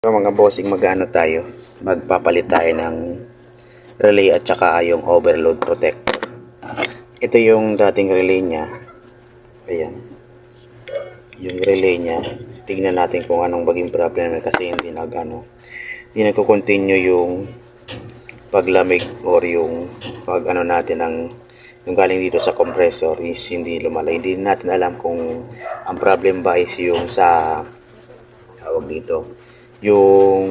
So mga bossing magano tayo, magpapalit tayo ng relay at saka yung overload protector. Ito yung dating relay niya. Ayan. Yung relay niya. Tingnan natin kung anong baging problem kasi hindi nag ano, hindi nagko-continue yung paglamig or yung pag ano natin ng yung galing dito sa compressor is hindi lumalay. Hindi natin alam kung ang problem ba is yung sa tawag dito yung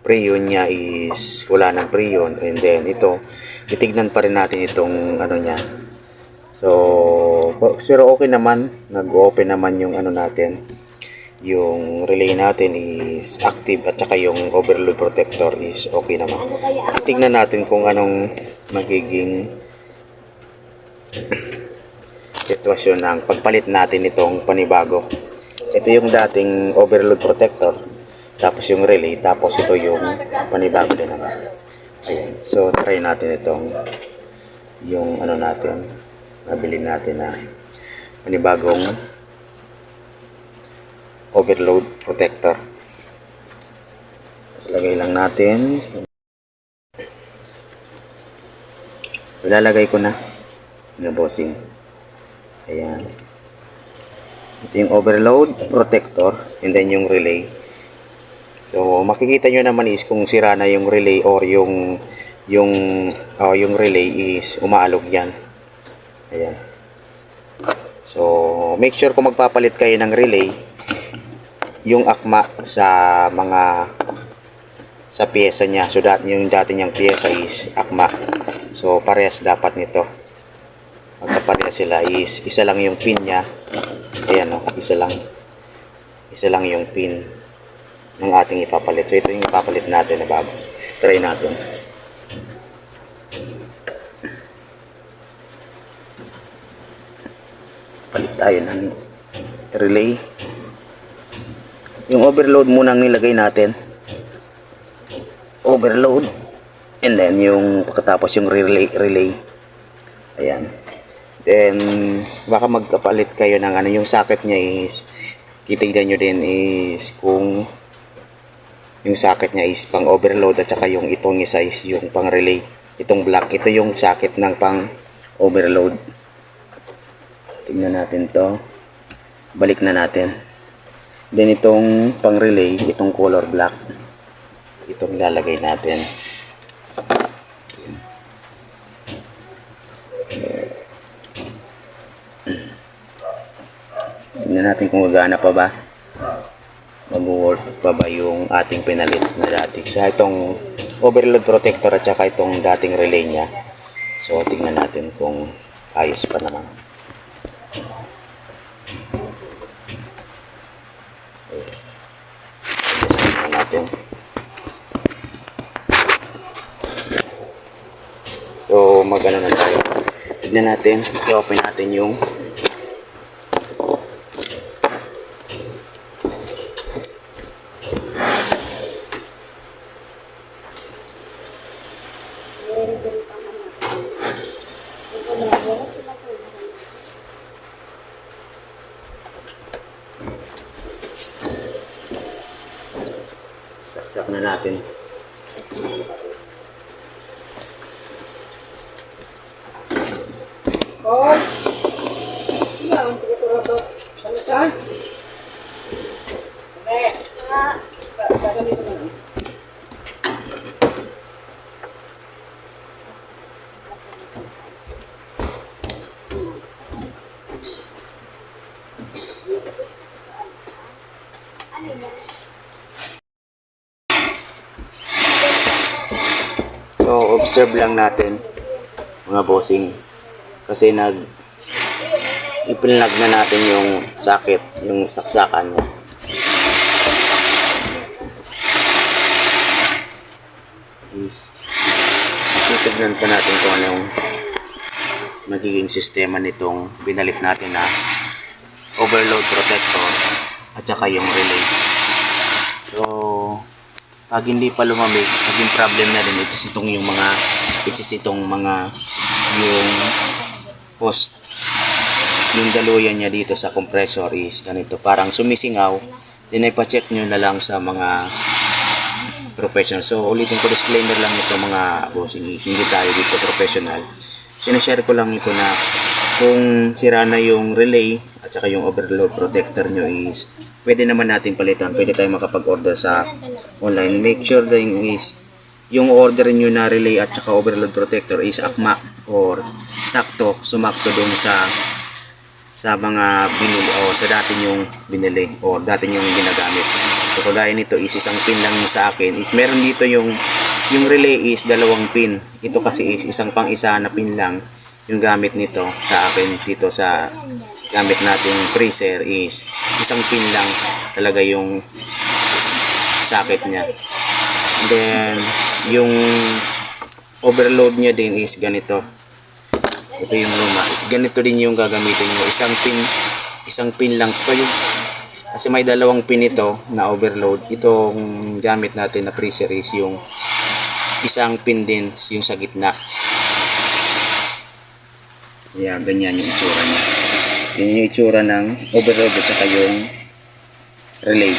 preyon niya is wala ng preyon and then ito titignan pa rin natin itong ano niya. So pero okay naman nag-open naman yung ano natin. Yung relay natin is active at saka yung overload protector is okay naman. Tignan natin kung anong magiging sitwasyon ng pagpalit natin itong panibago. Ito yung dating overload protector tapos yung relay tapos ito yung panibago din naman. Ayan. So try natin itong yung ano natin nabili natin na panibagong overload protector. Lagay lang natin. Ilalagay ko na. Na bossing. Ayan. Ito yung overload protector and then yung relay So, makikita nyo naman is kung sira na yung relay or yung yung uh, yung relay is umaalog yan. Ayan. So, make sure kung magpapalit kayo ng relay, yung akma sa mga sa pyesa niya. So, dat, yung dati niyang pyesa is akma. So, parehas dapat nito. Magkaparehas sila is isa lang yung pin niya. Ayan o, isa lang. Isa lang yung pin ng ating ipapalit. So ito yung ipapalit natin na bago. Try natin. Palit tayo ng relay. Yung overload muna ang nilagay natin. Overload. And then yung pagkatapos yung relay. relay. Ayan. Then baka magkapalit kayo ng ano yung socket niya is titignan nyo din is kung yung socket niya is pang overload at saka yung itong isa is yung pang relay. Itong black ito yung socket ng pang overload. Tingnan natin to. Balik na natin. Then itong pang relay itong color black itong lalagay natin. Tingnan natin kung gagana pa ba mag-work pa ba yung ating pinalit na dati sa itong overload protector at saka itong dating relay niya. So tingnan natin kung ayos pa naman. Natin so magano na tayo. Tignan natin. I-open natin yung saksak na natin Hoy! Yan, pagkaturo to. Ano saan? Hindi. Gaganito na lang. So, observe lang natin mga bossing. Kasi nag ipinlag na natin yung sakit, yung saksakan niya. Is titignan pa natin kung anong magiging sistema nitong binalit natin na overload protector at saka yung relay. So, pag hindi pa lumamig, naging problem na rin ito itong yung mga ito itong mga yung post yung daluyan niya dito sa compressor is ganito parang sumisingaw then ipacheck nyo na lang sa mga professional. So, ulitin ko, disclaimer lang ito mga bossing hindi tayo dito professional. Sinashare ko lang ito na kung sira na yung relay at saka yung overload protector nyo is pwede naman natin palitan. Pwede tayo makapag-order sa online. Make sure din is yung order nyo na relay at saka overload protector is akma or sakto, sumakto dun sa sa mga binili o sa dati yung binili o dati yung ginagamit. So kagaya nito is isang pin lang yung sa akin is meron dito yung yung relay is dalawang pin. Ito kasi is isang pang isa na pin lang yung gamit nito sa akin dito sa gamit nating freezer is isang pin lang talaga yung socket niya. And then yung overload niya din is ganito. Ito yung luma. Ganito din yung gagamitin nyo. Isang pin, isang pin lang. So yung, kasi may dalawang pin ito na overload. Itong gamit natin na freezer is yung isang pin din yung sa gitna. Yeah, ganyan yung itsura niya. Yan yung itsura ng overload at saka yung relay.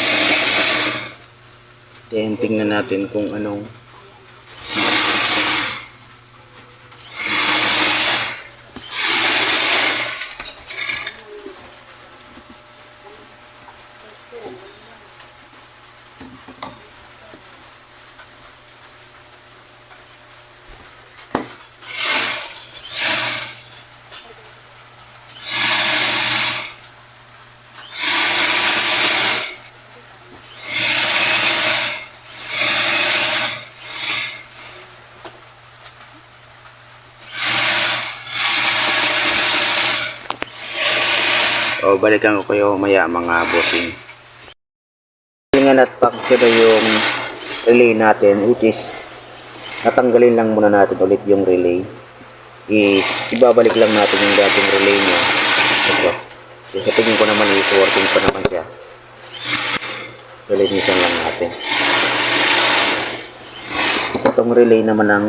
Then, tingnan natin kung anong O, balikan ko kayo maya mga bossing. Tingnan at pack ko na yung relay natin which is natanggalin lang muna natin ulit yung relay is ibabalik lang natin yung dating relay niya. Ito. So, sa tingin ko naman is working pa naman siya. So, linisan lang natin. Itong relay naman ang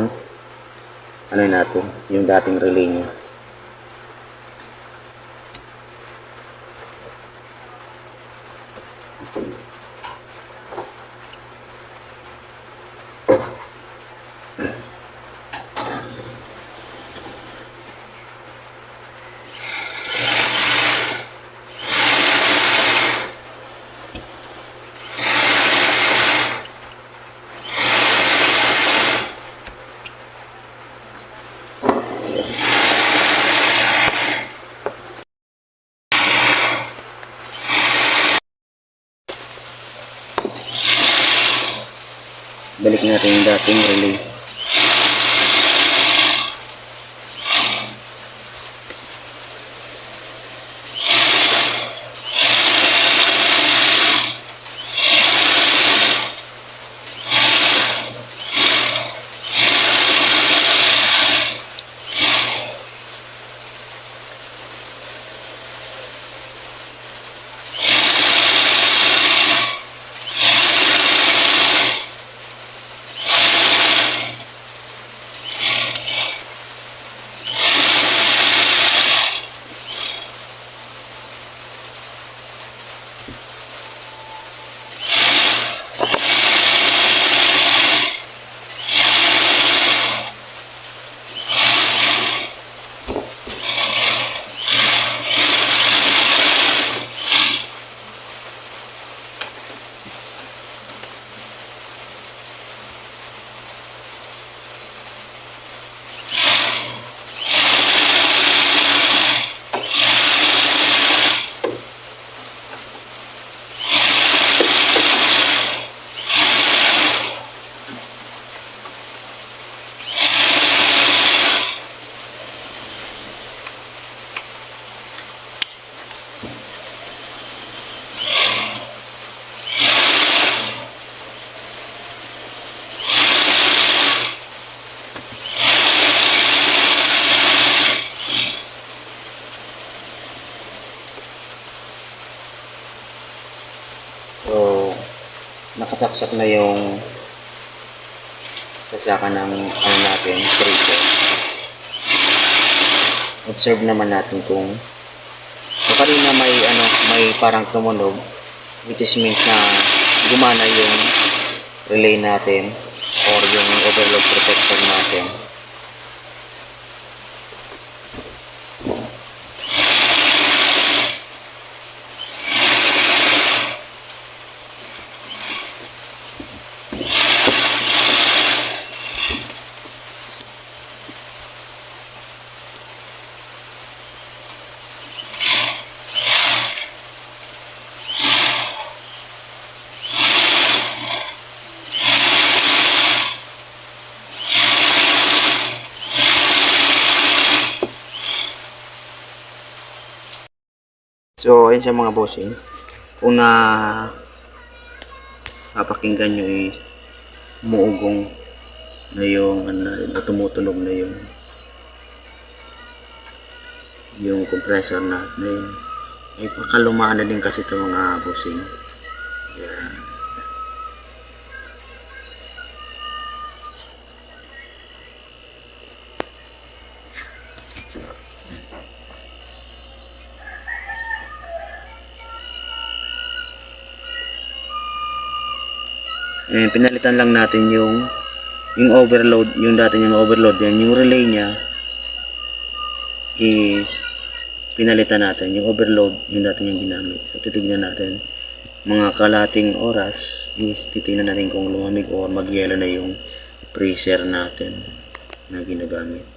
ano natin, yung dating relay niya. Balik natin yung dating relay. So, nakasaksak na yung sasakan ng ano natin, freezer. Observe naman natin kung kanina may ano, may parang tumunog which is means na gumana yung relay natin or yung overload protector natin. So, ayun siya mga bossing. Kung na papakinggan nyo eh, umuugong na yung ano, na tumutunog na yung yung compressor na na yun. Ay pakalumaan na din kasi ito mga bossing. Yan. Eh, pinalitan lang natin yung yung overload, yung dati yung overload yan, yung relay niya is pinalitan natin yung overload, yung dati yung ginamit. So titignan natin mga kalating oras is titignan natin kung lumamig or magyelo na yung freezer natin na ginagamit.